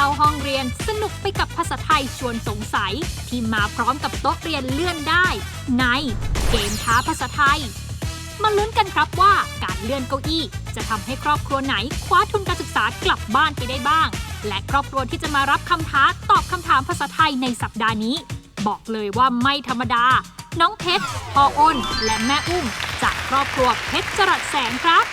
เข้าห้องเรียนสนุกไปกับภาษาไทยชวนสงสัย ที่มาพร้อมกับโต๊ะเรียนเลื่อนได้ ในเกมท้าภาษาไทย มาลุ้นกันครับว่าการเลื่อนเก้าอี้ จะทำให้ครอบครัวไหนคว้าทุนการศึกษากลับบ้านไปได้บ้าง และครอบครัวที่จะมารับคำท้าตอบคำถามภาษาไทยในสัปดาห์นี้ บอกเลยว่าไม่ธรรมดา น้องเพชรพ่ออ้นและแม่อุ้มจากครอบครัวเพชรจรัสแสงครับ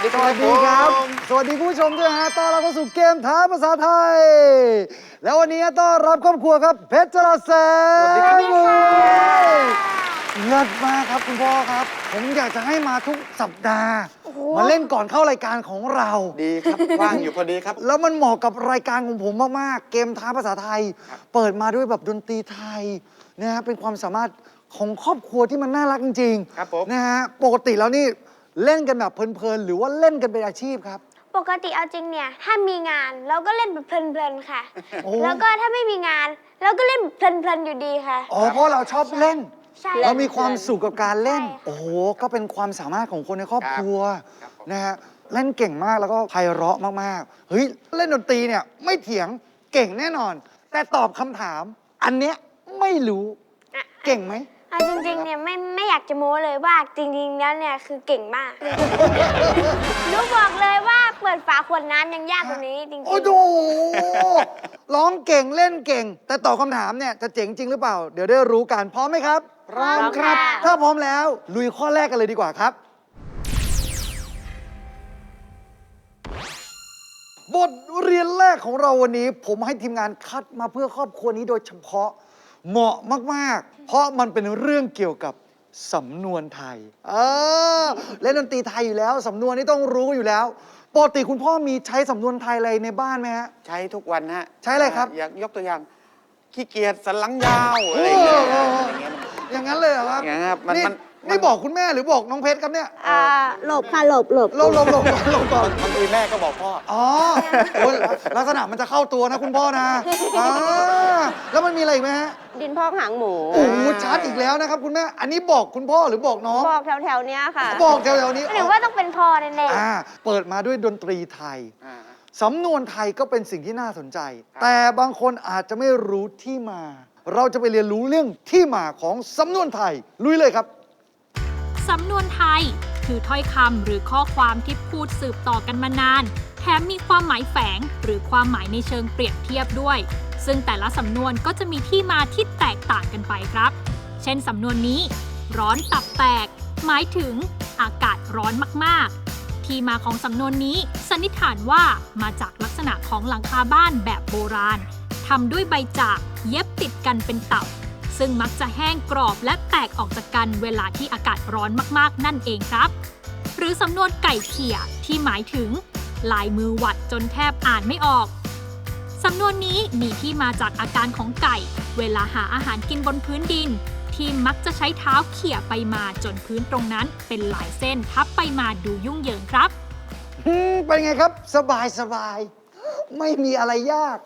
สวัสดีสวัสดีครับสวัสดีคุณผู้ชมด้วยฮะ ต้อนรับเข้าสู่เกมท้าภาษาไทย แล้ววันนี้ต้อนรับครอบครัวครับ เพชรจราแสงสวัสดีครับ เลิศมากครับคุณพ่อครับ ผมอยากจะให้มาทุกสัปดาห์ มาเล่นก่อนเข้ารายการของเรา ดีครับ ว่างอยู่พอดีครับ แล้วมันเหมาะกับรายการของผมมาก ๆ เกมท้าภาษาไทย เปิดมาด้วยแบบดนตรีไทยนะฮะเป็นความสามารถของครอบครัวที่มันน่ารักจริงครับผม นะฮะปกติแล้วนี่ เล่นกันแบบเพลินๆ หรือว่าเล่นกันเป็นอาชีพครับ ปกติเอาจริงเนี่ย ถ้ามีงานเราก็เล่นแบบเพลินๆค่ะ โอ้ แล้วก็ถ้าไม่มีงาน เราก็เล่นเพลินๆอยู่ดีค่ะ อ๋อเพราะเราชอบเล่น ใช่ เรามีความสุขกับการเล่น ใช่ค่ะ โอ้โหก็เป็นความสามารถของคนในครอบครัวครับผม นะฮะเล่นเก่งมากแล้วก็ไพเราะมากๆเฮ้ยเล่นดนตรีเนี่ยไม่เถียงเก่งแน่นอน แต่ตอบคำถาม อันเนี้ยไม่รู้อะเก่งไหม เอาจริงๆเนี่ยไม่ไม่อยากจะโม้เลยว่าจริงๆแล้วเนี่ยคือเก่งมากหนูบอกเลยว่าเปิดฝาขวดน้ำยังยากกว่านี้จริงๆ โอ้โหร้องเก่งเล่นเก่ง แต่ตอบคำถามเนี่ยจะเจ๋งจริงหรือเปล่า เดี๋ยวได้รู้กันพร้อมไหมครับพร้อมครับถ้าพร้อมแล้วลุยข้อแรกกันเลยดีกว่าครับ บทเรียนแรกของเราวันนี้ ผมให้ทีมงานคัดมาเพื่อครอบครัวนี้โดยเฉพาะ เหมาะมาก ๆ เพราะมันเป็นเรื่องเกี่ยวกับสำนวนไทย เออเล่นดนตรีไทยอยู่แล้ว สำนวนนี้ต้องรู้อยู่แล้ว ปกติคุณพ่อมีใช้สำนวนไทยอะไรในบ้านไหมฮะ ใช้ทุกวันฮะใช้อะไรครับ อยากยกตัวอย่าง ขี้เกียจสันหลังยาวอะไรอย่างเงี้ยโอ้โหอย่างเงี้ยอย่างนั้นเลยเหรอครับ อย่างนั้นครับมันนี่ มัน นี่บอกคุณแม่หรือบอกน้องเพชรครับเนี่ยอ่าหลบค่ะหลบหลบลงลงลงลงก่อนบางทีแม่ก็บอกพ่อ อ๋อโอ้ยลักษณะมันจะเข้าตัวนะคุณพ่อนะอ่าแล้วมันมีอะไรอีกไหมฮะดินพอกหางหมูโอ้โหชัดอีกแล้วนะครับคุณแม่อันนี้บอกคุณพ่อหรือบอกน้อง บอกแถวๆเนี้ยค่ะบอกแถวๆนี้หรือว่าต้องเป็นพ่อแน่ๆอ่าเปิดมาด้วยดนตรีไทยอ่าสำนวนไทยก็เป็นสิ่งที่น่าสนใจ แต่บางคนอาจจะไม่รู้ที่มา เราจะไปเรียนรู้เรื่องที่มาของสำนวนไทยลุยเลยครับ สำนวนไทย คือถ้อยคำหรือข้อความที่พูดสืบต่อกันมานาน แถมมีความหมายแฝงหรือความหมายในเชิงเปรียบเทียบด้วย ซึ่งแต่ละสำนวนก็จะมีที่มาที่แตกต่างกันไปครับ เช่นสำนวนนี้ ร้อนตับแตก หมายถึงอากาศร้อนมากๆ ที่มาของสำนวนนี้สันนิษฐานว่ามาจากลักษณะของหลังคาบ้านแบบโบราณทำด้วยใบจากเย็บติดกันเป็นเต่า ซึ่งมักจะแห้งกรอบและแตกออกจากกันเวลาที่อากาศร้อนมากๆ นั่นเองครับ หรือสำนวนไก่เขี่ยที่หมายถึง ลายมือหวัดจนแทบอ่านไม่ออก สำนวนนี้มีที่มาจากอาการของไก่ เวลาหาอาหารกินบนพื้นดิน ที่มักจะใช้เท้าเขี่ยไปมาจนพื้นตรงนั้น เป็นหลายเส้นทับไปมาดูยุ่งเหยิงครับ อืมเป็นไงครับ สบายสบาย ไม่มีอะไรยาก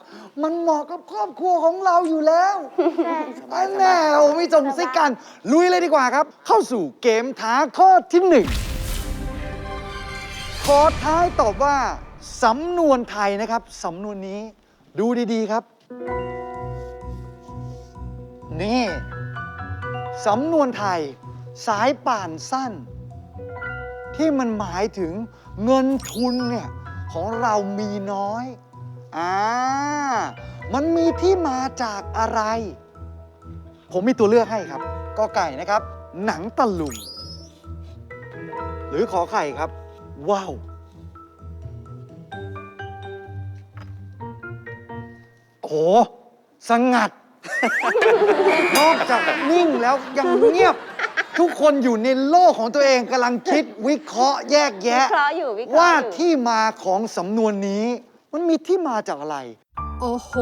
มันเหมาะกับครอบครัวของเราอยู่แล้วอันแน่โอ้ไม่จมซิกกัน ลุยเลยดีกว่าครับ เข้าสู่เกมท้าข้อที่หนึ่งขอท้ายตอบว่า สำนวนไทยนะครับ สำนวนนี้ดูดีๆครับ นี่ สำนวนไทย สายป่านสั้น ที่มันหมายถึงเงินทุนเนี่ย ของเรามีน้อย อ่า มันมีที่มาจากอะไร ผมมีตัวเลือกให้ครับกอไก่นะครับ หนังตะลุง หรือขอไข่ครับ ว้าว โอ้โหสงัด นอกจากนิ่งแล้วยังเงียบ ทุกคนอยู่ในโลกของตัวเองกำลังคิดวิเคราะห์แยกวิแยะเคราะห์อยู่วิเคราะห์ว่าอยู่ที่มาของสำนวนนี้ มันมีที่มาจากอะไร โอ้โห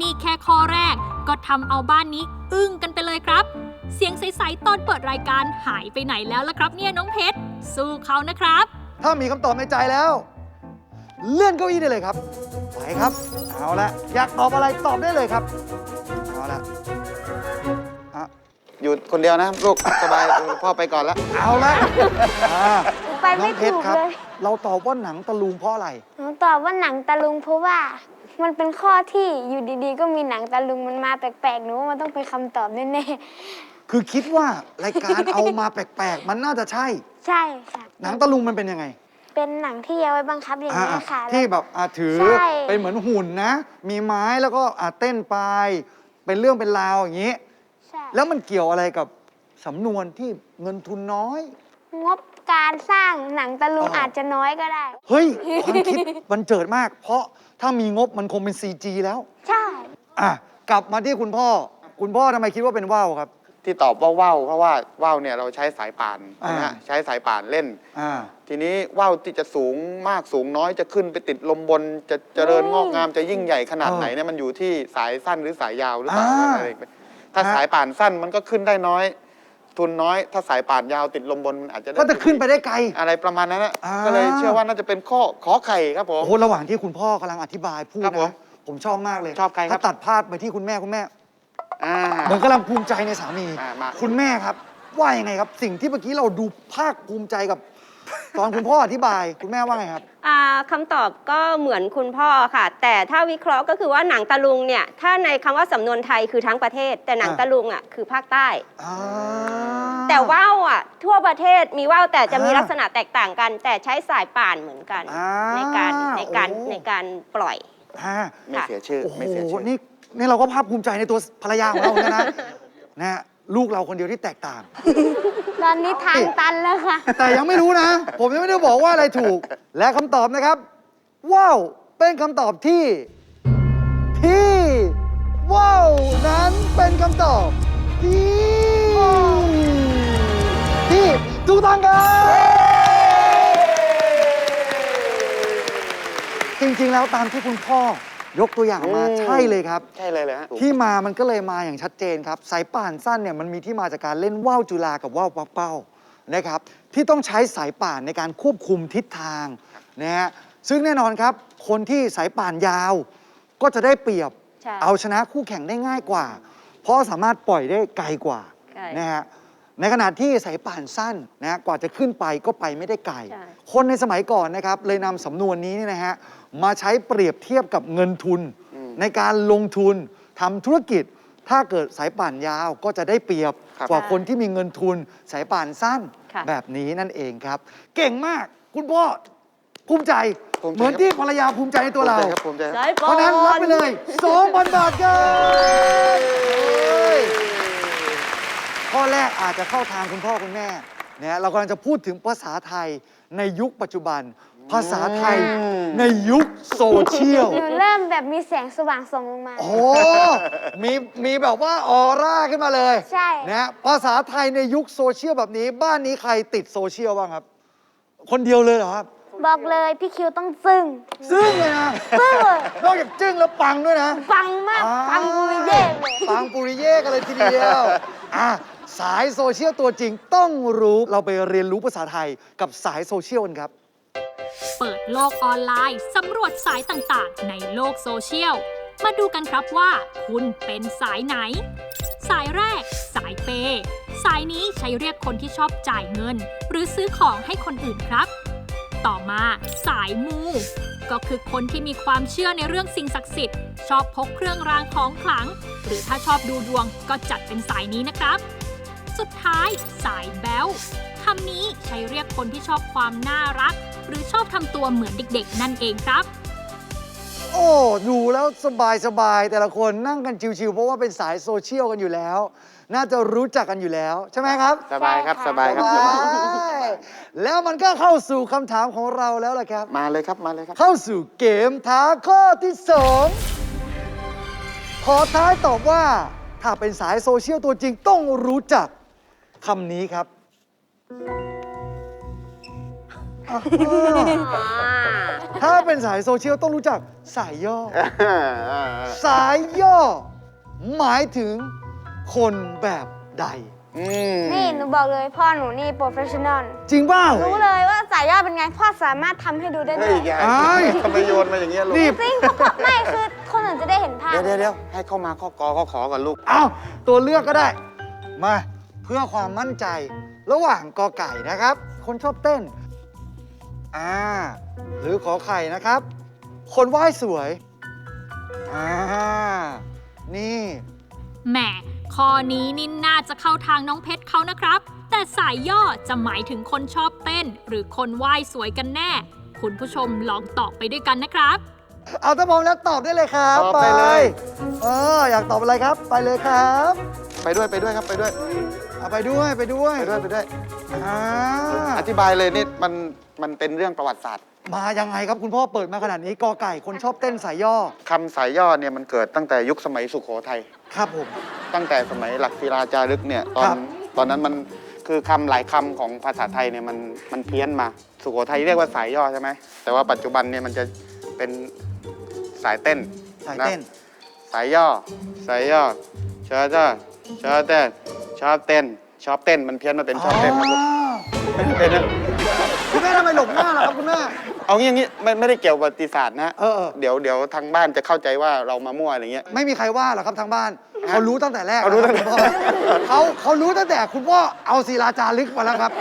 นี่แค่ข้อแรก ก็ทำเอาบ้านนี้อึ้งกันไปเลยครับ เสียงใส ๆ ตอนเปิดรายการหายไปไหนแล้วล่ะครับเนี่ยน้องเพชร สู้เขานะครับ ถ้ามีคำตอบในใจแล้ว เลื่อนเก้าอี้ได้เลยครับ ไปครับ เอาละอยากตอบอะไรตอบได้เลยครับ เอาละอะอยู่คนเดียวนะลูก สบายเออพ่อไปก่อนแล้วเอาละอ่า ไปน้อไม่งเพชถูรกครับ เลย เราตอบว่าหนังตะลุงเพราะอะไร หนูตอบว่าหนังตะลุงเพราะว่า มันเป็นข้อที่อยู่ดีๆ ก็มีหนังตะลุงมันมาแปลกๆหนูว่ามันต้องเป็นคำตอบแน่คือคิดว่ารายการเอามาแปลกๆ มันน่าจะใช่ ๆ ใช่ค่ะ หนังตะลุงมันเป็นยังไงเป็นหนังที่เอาไว้บังคับอย่างอ่านี้ยค่ะ ที่แบบอะถือใช่ เป็นเหมือนหุ่นนะ มีไม้แล้วก็อะเต้นไป เป็นเรื่องเป็นราวอย่างนี้ ใช่แล้วมันเกี่ยวอะไรกับสำนวนที่เงินทุนน้อย งบการสร้างหนังตะลุงอ๋อออาจจะน้อยก็ได้ เฮ้ยความคิดบันเจิดมาก เพราะถ้ามีงบมันคงเป็น CG แล้ว ใช่ อะกลับมาที่คุณพ่อ คุณพ่อทำไมคิดว่าเป็นว่าวครับ ที่ตอบว่าว่าวเพราะว่าว่าวเนี่ยเราใช้สายป่านอ่านะฮะใช้สายป่านเล่น อ่า ทีนี้ว่าวที่จะสูงมากสูงน้อยจะขึ้นไปติดลมบน จะเจริญงอกงามจะยิ่งใหญ่ขนาดเออไหนเนี่ยมันอยู่ที่สายสั้นหรือสายยาวหรือเปล่าอ่าอะไรไปถ้าฮะสายป่านสั้นมันก็ขึ้นได้น้อย ทุนน้อย ถ้าสายป่านยาวติดลมบนมันอาจจะด้ก็จะขึ้นไปได้ไกล อะไรประมาณนั้นนะอ่า ก็เลยเชื่อว่าน่าจะเป็นข้อขอไข่ครับผม โอ้โหระหว่างที่คุณพ่อกำลังอธิบายพูดครับผมนะผมชอบมากเลยชอบใครครับ ถ้าตัดภาพไปที่คุณแม่คุณแม่ อ่า เหมือนกำลังภูมิใจในสามี อ่ามา คุณแม่ครับ ว่ายังไงครับ สิ่งที่เมื่อกี้เราดูภาคภูมิใจกับ ตอนคุณพ่ออธิบายคุณแม่ว่าไงครับ อ่าคำตอบก็เหมือนคุณพ่อค่ะ แต่ถ้าวิเคราะห์ก็คือว่าหนังตะลุงเนี่ยถ้าในคำว่าสำนวนไทยคือทั้งประเทศ แต่หนังอ่า ตะลุงอะคือภาคใต้ อ่า แต่ว่าวอะทั่วประเทศมีว่าวแต่จะมีอ่าลักษณะแตกต่างกัน แต่ใช้สายป่านเหมือนกัน อ่าในการในการโอ้ ในการปล่อย อ่าไม่เสียชื่อ โอ้โหไม่เสียชื่อ นี่นี่เราก็ภาคภูมิใจในตัวภรรยาของเราเหมือนกันนะ นะฮะ ลูกเราคนเดียวที่แตกต่าง ตอนนี้ทางตันแล้วค่ะ แต่ยังไม่รู้นะ ผมยังไม่ได้บอกว่าอะไรถูก และคำตอบนะครับ ว้าว เป็นคำตอบที่ ที่ ว้าว นั้นเป็นคำตอบที่ ที่ถูกต้องครับ จริงๆแล้วตามที่คุณพ่อ ยกตัวอย่างมาอืม ใช่เลยครับ ใช่เลยเลยฮะที่มามันก็เลยมาอย่างชัดเจนครับ สายป่านสั้นเนี่ยมันมีที่มาจากการเล่นว่าวจุฬากับว่าวปักเป้านะครับ ที่ต้องใช้สายป่านในการควบคุมทิศทางนะฮะซึ่งแน่นอนครับ คนที่สายป่านยาว ก็จะได้เปรียบ ใช่เอาชนะคู่แข่งได้ง่ายกว่า เพราะสามารถปล่อยได้ไกลกว่าใช่นะฮะ ในขณะที่สายป่านสั้นนะฮะกว่าจะขึ้นไปก็ไปไม่ได้ไกลใช่คนในสมัยก่อนนะครับ เลยนำสำนวนนี้เนี่ยนะฮะมาใช้เปรียบเทียบกับเงินทุนอืมในการลงทุนทำธุรกิจ ถ้าเกิดสายป่านยาวก็จะได้เปรียบครับ กว่าคนที่มีเงินทุน สายป่านสั้นค่ะ แบบนี้นั่นเองครับ เก่งมากคุณพ่อภูมิใจ ภูมิใจ เหมือนที่ภรรยาภูมิใจในตัวเราภูมิใจครับภูมิใจครับ สายเพป่าราะฉะนั้นรับไปเลย2,000บาทครับเฮ้ย ข้อแรกอาจจะเข้าทางคุณพ่อคุณแม่นะเรากำลังจะพูดถึงภาษาไทยในยุคปัจจุบัน ภาษาไทยอืมในยุคโซเชียล หนูเริ่มแบบมีแสงสว่างส่องลงมา โอ้ มีมีแบบว่าออร่าขึ้นมาเลยใช่นะฮะภาษาไทยในยุคโซเชียลแบบนี้ บ้านนี้ใครติดโซเชียลบ้างครับ คนเดียวเลยเหรอครับ บอกเลยพี่คิวต้องซึ้งซึ่งเลยนะ ซึ้งเลยนอกจากจึ้งแล้วปังด้วยนะฟังมากฟังบุยเย่เลย ปังปุริเย่กันเลยทีเดียว อะ สายโซเชียลตัวจริงต้องรู้เราไปเรียนรู้ภาษาไทยกับสายโซเชียลกันครับ เปิดโลกออนไลน์ สำรวจสายต่างๆ ในโลกโซเชียล มาดูกันครับว่า คุณเป็นสายไหน สายแรก สายเปย์สายนี้ใช้เรียกคนที่ชอบจ่ายเงิน หรือซื้อของให้คนอื่นครับ ต่อมาสายมู ก็คือคนที่มีความเชื่อในเรื่องสิ่งศักดิ์สิทธิ์ ชอบพกเครื่องรางของขลัง หรือถ้าชอบดูดวงก็จัดเป็นสายนี้นะครับ สุดท้าย สายแบ๊วคำนี้ใช้เรียกคนที่ชอบความน่ารัก หรือชอบทำตัวเหมือนเด็กๆ นั่นเองครับ โอ้ดูแล้วสบายสบายๆแต่ละคนนั่งกันชิวๆเพราะว่าเป็นสายโซเชียลกันอยู่แล้ว น่าจะรู้จักกันอยู่แล้ว ใช่ไหมครับ สบายครับสบายครับสบายแล้วมันก็เข้าสู่คำถามของเราแล้วล่ะครับ มาเลยครับมาเลยครับ เข้าสู่เกมท้าข้อที่สองขอท้ายตอบว่า ถ้าเป็นสายโซเชียลตัวจริงต้องรู้จัก คำนี้ครับอ่าถ้าเป็นสายโซเชียลต้องรู้จักสายย่อ สายย่อ หมายถึงคนแบบใด อืมนี่หนูบอกเลยพ่อหนูนี่โปรเฟชชั่นอลจริงเปล่า รู้เลยว่าสายย่อเป็นไงพ่อสามารถทำให้ดูได้ด้เฮ้วยยยายอ้าย ทำไมโยนมาอย่างเงี้ยลูก นี่ จริงเพราะพ่อไม่คือคนอื่นจะได้เห็นภาพ เดี๋ยวเดี๋ยวเดี๋ยวให้เข้ามาข้อกอข้อขอก่อนลูก เอาตัวเลือกก็ได้ มาเพื่อความมั่นใจระหว่างกอไก่นะครับ คนชอบเต้น อ่า หรือขอไข่นะครับ คนไหว้สวย อ่า นี่ แหมข้อนี้นี่น่าจะเข้าทางน้องเพชรเขานะครับ แต่สายย่อจะหมายถึงคนชอบเต้น หรือคนไหว้สวยกันแน่ คุณผู้ชมลองตอบไปด้วยกันนะครับ เอาถ้าพร้อมแล้วตอบได้เลยครับตอบไปเลย เอออยากตอบอะไรครับ ไปเลยครับ ไปด้วยไปด้วยครับไปด้วย เอาไปด้วยไปด้วยไปด้วยไปด้วยอ่าอธิบายเลยนี่มันมันเป็นเรื่องประวัติศาสตร์มายังไงครับคุณพ่อเปิดมาขนาดนี้กอไก่คนชอบเต้นสายย่อคำสายย่อเนี่ยมันเกิดตั้งแต่ยุคสมัยสุโขทัยครับผม ตั้งแต่สมัยหลักศิลาจารึกเนี่ยตอคนรับตอนนั้นมันคือคำหลายคำของภาษาไทยเนี่ยมันมันเพี้ยนมา สุโขทัยเรียกว่าสายย่อใช่ไหมแต่ว่าปัจจุบันเนี่ยมันจะเป็นสายเต้นสายนะเต้นสายย่อ สายย่อชอบเต้น ชอบเต้นชอบเต้นชอบเต้นมันเพี้ยนมาเป็นชอบเต้นครับลูกเป็นนะคุณแม่ทำไมหลบหน้าล่ะครับคุณแม่ เอางี้อย่างงี้ไม่ไม่ได้เกี่ยวกับประวัติศาสตร์นะเออเออ เดี๋ยวเดี๋ยวทางบ้านจะเข้าใจว่าเรามามั่วอะไรเงี้ย ไม่มีใครว่าหรอกครับทางบ้านฮะเขารู้ตั้งแต่แรกเขารู้ตั้งแต่คุณพ่อเขาเขารู้ตั้งแต่คุณพ่อเอาศิลาจารึกมาแล้วครับ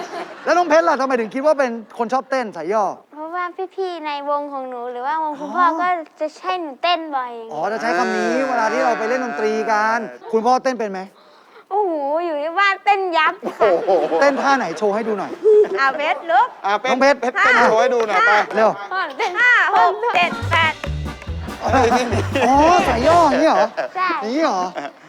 แล้วน้องเพชรล่ะทำไมถึงคิดว่าเป็นคนชอบเต้นสายย่อเพราะว่าพี่ๆในวงของหนูหรือว่าวงคุณพ่อก็จะใช้หนูเต้นบ่อยอย่างอ๋อเงี้ยจะใช้คำนี้เวลาที่เราไปเล่นดนตรีกัน คุณพ่อเต้นเป็นไหม โอ้โหอยู่ที่บ้านเต้นยับค่ะโอ้โหเต้นท่าไหนโชว์ให้ดูหน่อย อาเพชรลุกอะเพชน้รองเพชรเพชรเต้นโชว์ให้ดูหน่อยไป เร็วพ่อเต้นห้าหกเจ็ดแปด อ๋อสายย่ออย่างนี้เหรอใช่ อย่างนี้เหรอ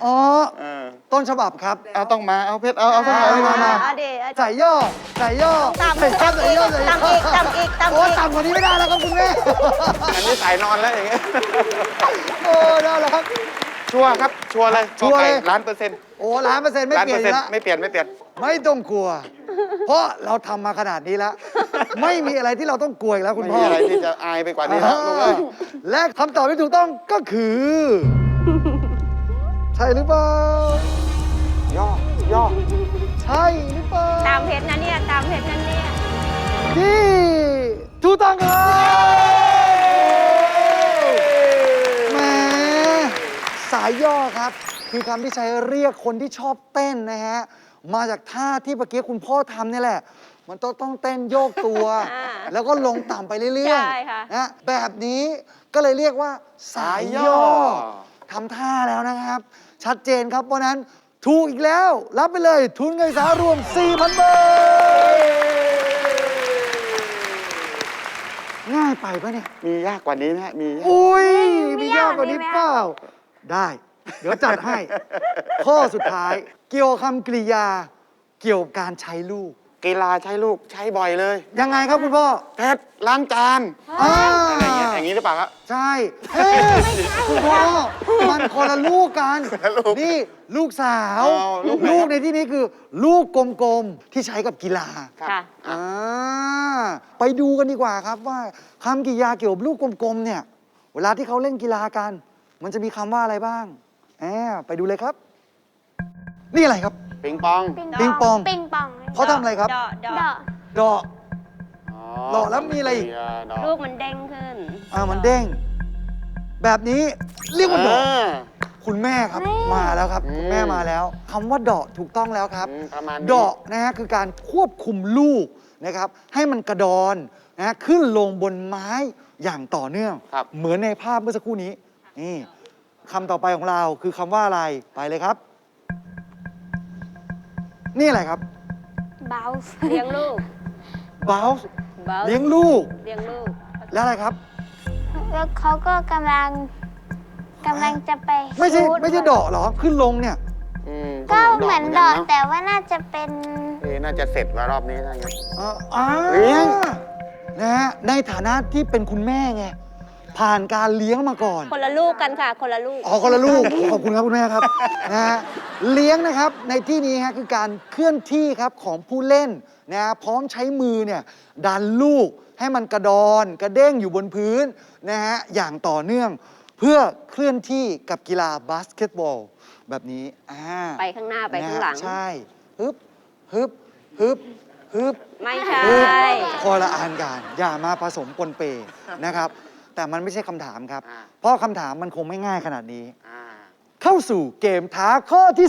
อ๋อเออต้นฉบับครับ เอาต้องมาเอาเพชรเอาเอาต้องเอาเอามามาเอาดิเอาดิ สายย่อสายย่อต่ำสายย่อสายย่อสายย่อต่ำอีกต่ำอีกต่ำอีก โอ้ต่ำกว่านี้ไม่ได้แล้วครับคุณแม่อันนี้สายนอนแล้วอย่างเงี้ยโอ้ได้แล้วครับ ชัวร์ครับชัวร์เลยชัวร์เลยล้านเปอร์เซ็นต์ โอ้ล้านเปอร์เซ็นต์ไม่ล้านเปลี่เปยอนร์อีเซ็นกแล้วต์ไม่เปลี่ยนไม่เปลี่ยน ไม่ต้องกลัว เพราะเราทำมาขนาดนี้แล้ว ไม่มีอะไรที่เราต้องกลัวอีกแล้วคุณไม่พ่อมีอะไรที่จะอายไปกว่านี้แล้วลูกเอ้ยและคำตอบที่ถูกต้องก็คือ ใช่หรือเปล่าย่อย่อใช่หรือเปล่า ตามเพชรนะเนี่ย ตามเพชรนะเนี่ย ที่ถูกต้องครับแหมสายย่อครับ คือคำที่ใช้เรียกคนที่ชอบเต้นนะฮะ มาจากท่าที่เมื่อกี้คุณพ่อทำเนี่ยแหละ มันต้องต้องเต้นโยกตัว อ่าแล้วก็ลงต่ำไปเรื่อยใช่ค่ะนะแบบนี้ก็เลยเรียกว่า สายย่อทำท่าแล้วนะครับ ชัดเจนครับเพราะฉะนั้นถูกอีกแล้ว รับไปเลยทุนเงินสารวม 4,000 บาท ง่ายไปปะเนี่ย มียากกว่านี้นะฮะมียาก อุ้ยไม่มียากยากกว่านี้เปล่า ได้ เดี๋ยวจัดให้ ข้อสุดท้าย เกี่ยวคำกริยา เกี่ยวกับการใช้ลูก กีฬาใช้ลูกใช้บ่อยเลย ยังไงครับคุณพ่อเพชรล้างจานอ่าอะไรอย่างเงี้ยอย่างนี้หรือเปล่าครับ ใช่เอ๊ะคุณพ่อมันคนละลูกกัน คนละลูกนี่ลูกสาว อ๋อลูกไหนลูกครับในที่นี้คือ ลูกกลมๆ ที่ใช้กับกีฬา ค่ะ อ่าไปดูกันดีกว่าครับว่าคำกริยาเกี่ยวกับลูกกลมๆเนี่ย เวลาที่เขาเล่นกีฬากัน มันจะมีคำว่าอะไรบ้างแอบไปดูเลยครับ นี่อะไรครับ ปิงปองปิงปอง ปิงปองเขาทำอะไรครับ ดอกดอดอกกดอกดอกแล้วมีอะไรอีกดอกลูกมันเด้งขึ้นอ่ามันเด้ง แบบนี้เรียกว่าดอกา คุณแม่ครับมาแล้วครับอืมคุณแม่มาแล้วคำว่าเดาะถูกต้องแล้วครับ อืมประมาณนี้ เดาะนะฮะคือการควบคุมลูกนะครับ ให้มันกระดอนนะฮะขึ้นลงบนไม้อย่างต่อเนื่อง ครับ เหมือนในภาพเมื่อสักครู่นี้นี่ คำต่อไปของเราคือคำว่าอะไรไปเลยครับ นี่อะไรครับเบาเลี้ยงลูก bounce เบาเลี้ยงลูก เลี้ยงลูก แล้วอะไรครับ แล้วเขาก็กำลังกำลังจะไปไม่ใช่ชูตไม่ใช่เดาะเหรอขึ้นลงเนี่ย อืมก็เหมือนดอกเแต่ว่าน่าจะเป็น เอ๊ะน่าจะเสร็จว่ารอบนี้นะอ่าอ่าเลี้ยง นะฮะในฐานะที่เป็นคุณแม่ไง ผ่านการเลี้ยงมาก่อน คนละลูกกันค่ะ คนละลูก อ๋อคนละลูก ขอบคุณครับคุณแม่ครับ นะฮะเลี้ยงนะครับในที่นี้ฮะคือการเคลื่อนที่ครับของผู้เล่นนะฮะพร้อมใช้มือเนี่ยดันลูกให้มันกระดอนกระเด้งอยู่บนพื้นนะฮะอย่างต่อเนื่อง เพื่อเคลื่อนที่กับกีฬาบาสเกตบอล แบบนี้อ่าไปข้างหน้าไปข้างหลัง นะฮะใช่ฮึบฮึบฮึบฮึบ ไม่ใช่ฮึบคนละอันกันอย่ามาผสมปนเปนะครับ แต่มันไม่ใช่คำถามครับ อ่า เพราะคำถามมันคงไม่ง่ายขนาดนี้ อ่าเข้าสู่เกมท้าข้อที่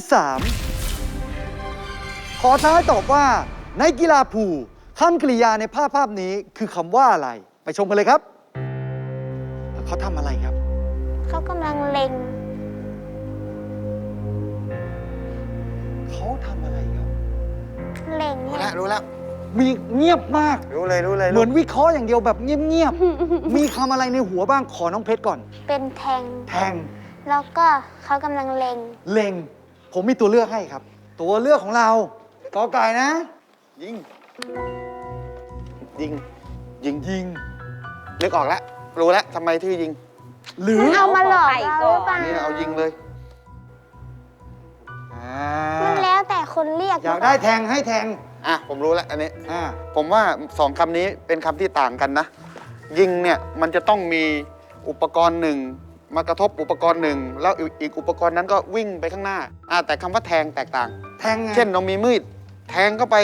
3 ขอท้าให้ตอบว่า ในกีฬาพูลคำกริยาในภาพภาพนี้คือคำว่าอะไร ไปชมกันเลยครับ เขาทำอะไรครับ เขากำลังเล็งเขาทำอะไรครับ เล็งรู้เนี่แล้ยวรู้แล้ว มีเงียบมาก รู้เลยรู้เลยเหมือนวิเคราะห์อย่างเดียวแบบเงียบๆ มีคำอะไรในหัวบ้างขอน้องเพชรก่อน เป็นแทง แทง แล้วก็เขากำลังเล็ง เล็ง ผมมีตัวเลือกให้ครับ ตัวเลือกของเรากอไก่นะ ยิง ยิง ยิงยิงนึกออกแล้วรู้แล้วทำไมที่ยิง หรือมันเอามาหลอกไข่เราก่หอนรือเปล่านี่เอายิงเลยอ่ามันแล้วแต่คนเรียก อยากได้แทงให้แทง อะผมรู้แล้วอันนี้ อ่า ผมว่าสองคำนี้เป็นคำที่ต่างกันนะ ยิงเนี่ยมันจะต้องมีอุปกรณ์หนึ่งมากระทบอุปกรณ์หนึ่งแล้วอีกอีกอุปกรณ์นั้นก็วิ่งไปข้างหน้าอะแต่คำว่าแทงแตกต่าง แทงไงเช่นเรามีมีดแทงเข้าไป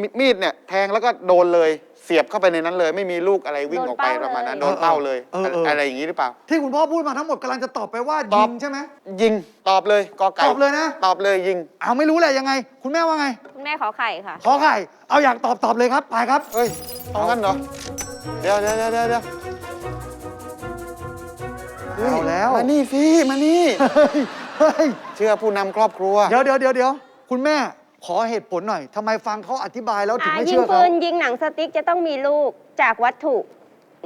มีมีดเนี่ยแทงแล้วก็โดนเลยเสียบเข้าไปในนั้นเลย ไม่มีลูกอะไรวิ่งออกไปประมาณนั้นโดนเป้าเลยเออเออ อะไรอย่างนี้หรือเปล่า ที่คุณพ่อพูดมาทั้งหมดกำลังจะตอบไปว่าตอยิบงใช่ไหม ยิงตอบเลยกอไก่ตอบเลยนะ ตอบเลยยิง เอาไม่รู้แหละยังไง คุณแม่ว่าไงคุณ แม่ขอไข่ค่ะ ขอไข่ เอาอยากตอบตอบเลยครับไปครับ เฮ้ยเอางั้นเหรอ เดี๋ยวเดี๋ยวเดี๋ยวเดี๋ยวเดี๋ยวฮ้ยเอาแล้ว มานี่สิ มานี่ เฮ้ยเฮ้ยเชื่อผู้นำครอบครัว เดี๋ยวเดี๋ยวเดี๋ยวเดี๋ยวคุณแม่ขอเหตุผลหน่อยทำไมฟังเขาอธิบายแล้วถึงอ่าไม่ยิเชื่งอปืเขานยิงหนังสติ๊กจะต้องมีลูกจากวัตถุ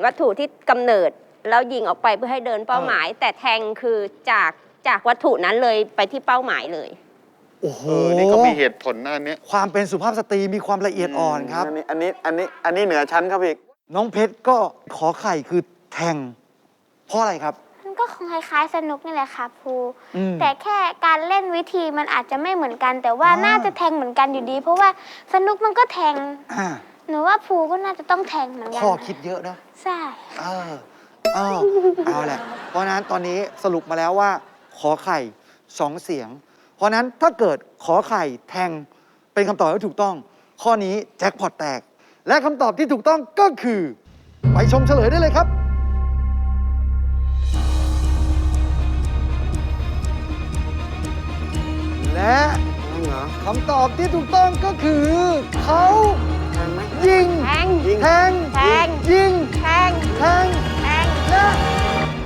วัตถุที่กำเนิด แล้วยิงออกไปเพื่อให้เดินเป้าหมาย แต่แทงคือจากจากวัตถุนั้นเลยไปที่เป้าหมายเลย โอ้โหเออ นี่ก็มีเหตุผลนะอันเนี้ย ความเป็นสุภาพสตรีมีความละเอียดอ่อนครับ อันนี้อันนี้อันนี้อันนี้เหนือชั้นครับอีกน้องเพชรก็ขอไข่คือแทง เพราะอะไรครับ มันก็คงคล้ายๆสนุกนี่แหละค่ะครูอืมแต่แค่การเล่นวิธีมันอาจจะไม่เหมือนกัน แต่ว่าอ่า น่าจะแทงเหมือนกันอยู่ดี เพราะว่าสนุกมันก็แทงอ่าหนูว่าภูก็น่าจะต้องแทงเหมือนกันข้อนะคิดเยอะนะ ใช่เออเออเอาแหละ เพราะฉะนั้นตอนนี้สรุปมาแล้วว่า ขอไข่สองเสียง เพราะฉะนั้นถ้าเกิดขอไข่แทงเป็นคำตอบที่ถูกต้อง ข้อนี้แจ็คพอตแตก และคำตอบที่ถูกต้องก็คือไปชมเฉลยได้เลยครับและคำตอบที่ถูกต้องก็คือ เขายิงแทงยิงแทงแทงยิงแทงแทงแทงและ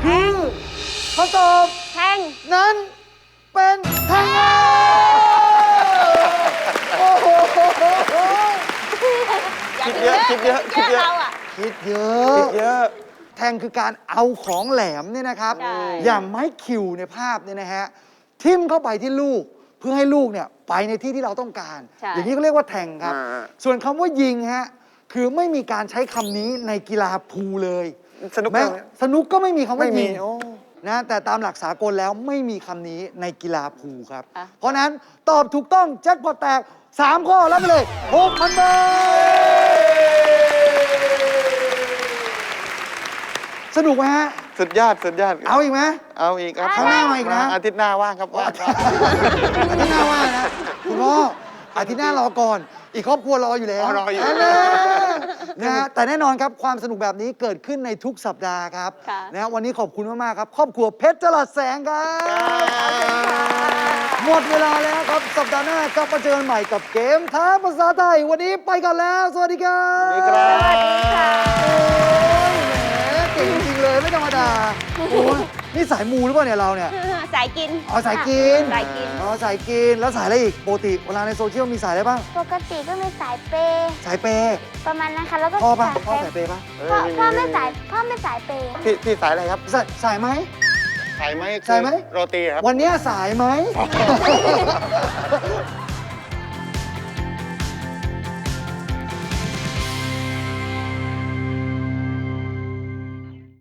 คือคำตอบแทงนั้น เป็นแทงโอ้โหคิดเยอะคิดเยอะคิดเยอะคิดเยคิอะดเยอะ แทงคือการเอาของแหลมเนี่ยนะครับใช่อย่างไม้คิวในภาพเนี่ยนะฮะทิ่มเข้าไปที่ลูกเพื่อให้ลูกเนี่ยไปในที่ที่เราต้องการ ใช่ อย่างนี้ก็เรียกว่าแทงครับ อ่า ส่วนคำว่ายิงฮะคือไม่มีการใช้คำนี้ในกีฬาพูลเลยสนุกแม้เกอร์สนุกก็ไม่มีคำว่าไม่มียิง โอ้ นะแต่ตามหลักสากลแล้วไม่มีคำนี้ในกีฬาพูลครับ อะ เพราะนั้นตอบถูกต้องแจ็คพอตแตก 3 ข้อรับไปเลย 6,000 บาท สนุกไหมฮะ สุดยอดสุดยอดเอาอีกไหม เอาอีกครับครั้งหน้ามาอีกนะ อาทิตย์หน้าว่างครับว่างว่างอาทิตย์หน้าว่านะ คุณพ่ออาทิตย์หน้ารอก่อน อีกครอบครัวรออยู่แล้วอ๋อรออยู่แน่ๆนะฮะแต่แน่นอนครับความสนุกแบบนี้เกิดขึ้นในทุกสัปดาห์ครับค่ะ นะฮะวันนี้ขอบคุณมาก ๆ ครับ ครอบครัวเพชรจลัดแสงครับ หมดเวลาแล้วครับ สัปดาห์หน้ากลับมาเจอกันใหม่กับเกมท้าภาษาไทย วันนี้ไปกันแล้ว สวัสดีครับสวัสดีครับ โอ้ยแหมเก่งจริงๆเลยไม่ธรรมดาโอ้ยนี่สายมูหรือเปล่าเนี่ยเราเนี่ย สายกินอ๋อสายกินสายกิน อ๋อสายกินแล้วสายอะไรอีกปกติเวลาในโซเชียลมีสายอะไรบ้างปกติก็มีสายเปย์สายเปย์ประมาณนั้นค่ะแล้วก็พ่อป่ะสายพ่อเปย์สายเปย์ป่ะพ่อพ่อไม่สายพ่อไม่สายเปย์พี่พี่สายอะไรครับสายสายไหมสายไหมคือสายไหมโรตีครับวันเนี้ยสายไหม